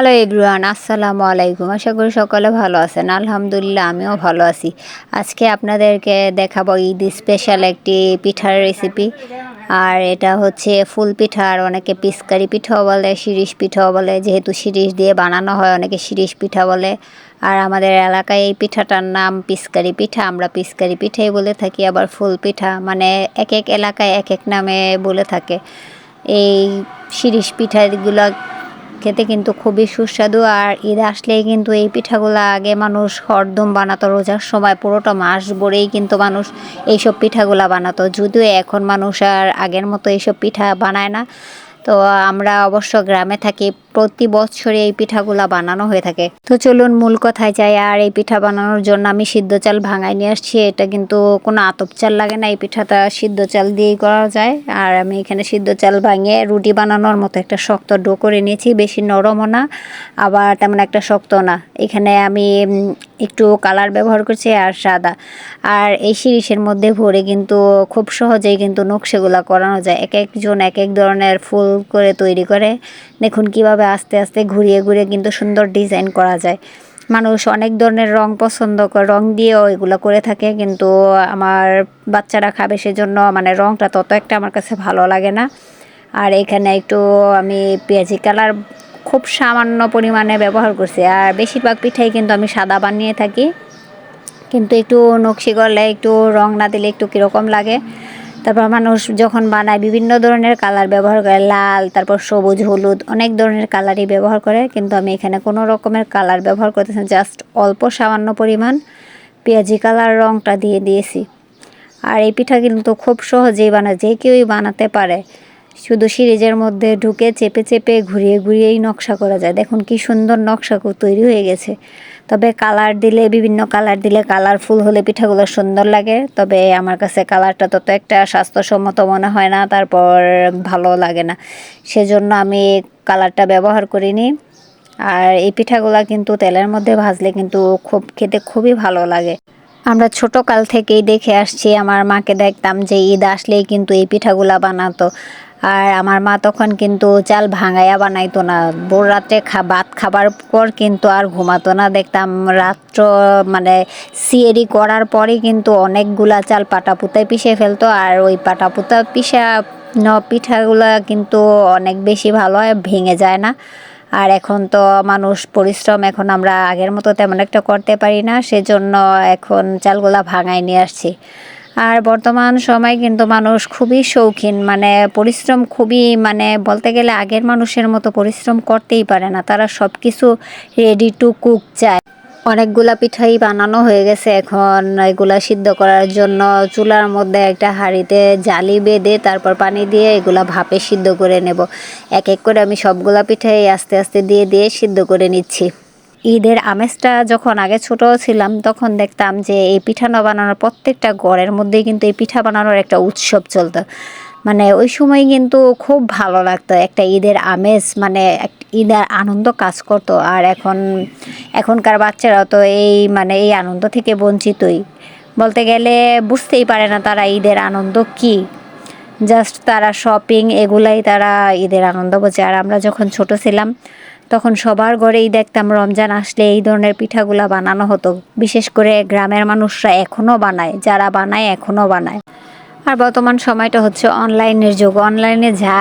Hello everyone আসসালামু আলাইকুম আশা করি সকলে ভালো আছেন। আলহামদুলিল্লাহ, আমিও ভালো আছি। আজকে আপনাদেরকে দেখাবো ঈদ স্পেশাল একটি পিঠার রেসিপি আর এটা হচ্ছে ফুল পিঠা, আর অনেকে পিসকারি পিঠাও বলে, শিরিষ পিঠাও বলে। যেহেতু শিরিষ দিয়ে বানানো হয়, অনেকে শিরিষ পিঠা বলে। আর আমাদের এলাকায় এই পিঠাটার নাম পিসকারি পিঠা। আমরা পিসকারি পিঠাই বলে থাকি, আবার ফুল পিঠা। মানে এক এক এলাকায় এক এক নামে বলে থাকে। এই শিরিষ পিঠাগুলো খেতে কিন্তু খুবই সুস্বাদু আর ঈদ আসলেই কিন্তু এই পিঠাগুলো আগে মানুষ হরদম বানাতো। রোজার সময় পুরোটা মাস ভরেই কিন্তু মানুষ এইসব পিঠাগুলা বানাতো। যদিও এখন মানুষ আর আগের মতো এইসব পিঠা বানায় না। তো আমরা অবশ্য গ্রামে থাকি প্রতি বছরে এই পিঠাগুলা বানানো হয়ে থাকে। তো চলুন মূল কথায় যাই, আর এই পিঠা বানানোর জন্য আমি সিদ্ধ চাল ভাঙাই নিয়ে আসছি। এটা কিন্তু কোনো আতপ চাল লাগে না, এই পিঠাটা সিদ্ধ চাল দিয়েই করা যায়। আর আমি এখানে সিদ্ধ চাল ভাঙিয়ে রুটি বানানোর মতো একটা শক্ত ডো করে নিয়েছি, বেশি নরমও না, আবার তেমন একটা শক্ত না। এখানে আমি একটু কালার ব্যবহার করছি আর সাদা। আর এই শিরিষের মধ্যে ভরে কিন্তু খুব সহজেই কিন্তু নকশেগুলা করানো যায়। এক একজন এক এক ধরনের ফুল করে তৈরি করে। দেখুন কীভাবে আস্তে আস্তে ঘুরিয়ে ঘুরিয়ে কিন্তু সুন্দর ডিজাইন করা যায়। মানুষ অনেক ধরনের রং পছন্দ করে, রং দিয়েও এগুলো করে থাকে, কিন্তু আমার বাচ্চারা খাবে সেজন্য মানে রংটা তত একটা আমার কাছে ভালো লাগে না। আর এখানে একটু আমি পেঁয়াজি কালার খুব সামান্য পরিমাণে ব্যবহার করছি, আর বেশিরভাগ পিঠাই কিন্তু আমি সাদা বানিয়ে থাকি। কিন্তু একটু নকশি করলে একটু রং না দিলে একটু কীরকম লাগে। তারপর মানুষ যখন বানায়, বিভিন্ন ধরনের কালার ব্যবহার করে, লাল, তারপর সবুজ, হলুদ, অনেক ধরনের কালারই ব্যবহার করে। কিন্তু আমি এখানে কোনো রকমের কালার ব্যবহার করতেছি জাস্ট অল্প সামান্য পরিমাণ পেঁয়াজি কালার রংটা দিয়ে দিয়েছি। আর এই পিঠা কিন্তু খুব সহজেই বানায়, যে কেউই বানাতে পারে। শুধু সিরিজের মধ্যে ঢুকে চেপে চেপে ঘুরিয়ে ঘুরিয়েই নকশা করা যায়। দেখুন কি সুন্দর নকশা তৈরি হয়ে গেছে। তবে কালার দিলে, বিভিন্ন কালার দিলে কালারফুল হলে পিঠাগুলো সুন্দর লাগে। তবে আমার কাছে কালারটা তত একটা স্বাস্থ্যসম্মত মনে হয় না, তারপর ভালো লাগে না। সেজন্য আমি কালারটা ব্যবহার করিনি। আর এই পিঠাগুলা কিন্তু তেলের মধ্যে ভাজলে কিন্তু খুব খেতে খুবই ভালো লাগে। আমরা ছোট কাল থেকেই দেখে আসছি, আমার মাকে দেখতাম যে ঈদ আসলেই কিন্তু এই পিঠাগুলা বানাতো। আর আমার মা তখন কিন্তু চাল ভাঙাইয়া বানাইতো না। ভোর রাত্রে ভাত খাবার পর কিন্তু আর ঘুমাতো না। দেখতাম রাত্র মানে সিয়েরি করার পরে কিন্তু অনেকগুলা চাল পাটাপুতায় পিষে ফেলতো। আর ওই পাটাপুতা পিসা পিঠাগুলা কিন্তু অনেক বেশি ভালো হয়, ভেঙে যায় না। আর এখন তো মানুষ পরিশ্রম এখন আমরা আগের মতো তেমন একটা করতে পারি না। সেজন্য এখন চালগুলা ভাঙায় নিয়ে আসছি। আর বর্তমান সময় কিন্তু মানুষ খুবই শৌখিন মানে পরিশ্রম খুবই মানে বলতে গেলে আগের মানুষের মতো পরিশ্রম করতেই পারে না। তারা সব কিছু রেডি টু কুক চায় অনেকগুলা পিঠাই বানানো হয়ে গেছে এখন, এগুলা সিদ্ধ করার জন্য। চুলার মধ্যে একটা হাঁড়িতে জালি বেঁধে তারপর পানি দিয়ে এগুলা ভাপে সিদ্ধ করে নেব। এক এক করে আমি সবগুলা পিঠাই আস্তে আস্তে দিয়ে দিয়ে সিদ্ধ করে নিচ্ছি। ঈদের আমেজটা যখন আগে ছোট ছিলাম, তখন দেখতাম যে এই পিঠা না বানানোর প্রত্যেকটা ঘরের মধ্যেই কিন্তু এই পিঠা বানানোর একটা উৎসব চলতো। মানে ওই সময় কিন্তু খুব ভালো লাগতো, একটা ঈদের আমেজ মানে ঈদের আনন্দ কাজ করতো। আর এখন, এখনকার বাচ্চারা তো এই মানে এই আনন্দ থেকে বঞ্চিতই। বলতে গেলে বুঝতেই পারে না তারা ঈদের আনন্দ কি। জাস্ট তারা শপিং এগুলাই তারা ঈদের আনন্দ বোঝে। আর আমরা যখন ছোট ছিলাম তখন সবার ঘরেই দেখতাম রমজান আসলে এই ধরনের পিঠাগুলা বানানো হতো। বিশেষ করে গ্রামের মানুষরা এখনও বানায়, যারা বানায় এখনও বানায়। আর বর্তমান সময়টা হচ্ছে অনলাইনের যুগ। অনলাইনে যা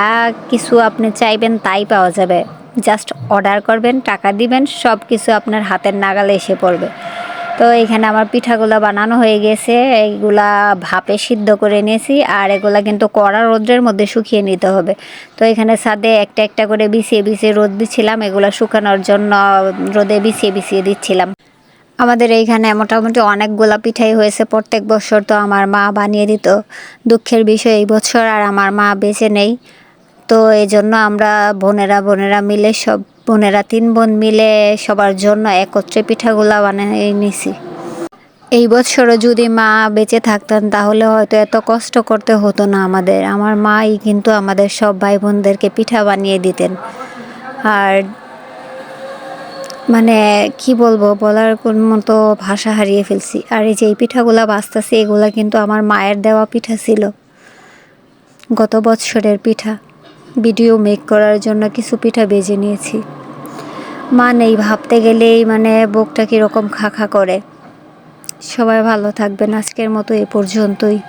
কিছু আপনি চাইবেন তাই পাওয়া যাবে। জাস্ট অর্ডার করবেন, টাকা দিবেন সব কিছু আপনার হাতের নাগালে এসে পড়বে। তো এখানে আমার পিঠাগুলো বানানো হয়ে গেছে। এইগুলা ভাপে সিদ্ধ করে নিয়েছি আর এগুলা কিন্তু কড়া রোদ্রের মধ্যে শুকিয়ে নিতে হবে। তো এখানে ছাদে একটা একটা করে বিছিয়ে বিছিয়ে রোদ দিচ্ছিলাম এগুলো শুকানোর জন্য রোদে বিছিয়ে বিছিয়ে দিচ্ছিলাম। আমাদের এইখানে মোটামুটি অনেকগুলা পিঠাই হয়েছে প্রত্যেক বছর, তো আমার মা বানিয়ে দিত। দুঃখের বিষয় এই বছর আর আমার মা বেঁচে নেই। তো এই জন্য আমরা বোনেরা বোনেরা মিলে সব বোনেরা তিন বোন মিলে সবার জন্য একত্রে পিঠাগুলা বানিয়ে নিছি। এই বছরও যদি মা বেঁচে থাকতেন তাহলে হয়তো এত কষ্ট করতে হতো না আমাদের। আমার মাই কিন্তু আমাদের সব ভাই বোনদেরকে পিঠা বানিয়ে দিতেন। আর মানে কি বলব, বলার কোন মতো ভাষা হারিয়ে ফেলছি। আর এই যে এই পিঠাগুলা বাঁচতেছি, এগুলা কিন্তু আমার মায়ের দেওয়া পিঠা ছিল। গত বছরের পিঠা। ভিডিও মেক করার জন্য কিছু পিঠা বেজে নিয়েছি। মা নেই, ভাবতে গেলেই মানে বুকটা কীরকম খা করে। সবাই ভালো থাকবেন আজকের মতো এ পর্যন্তই।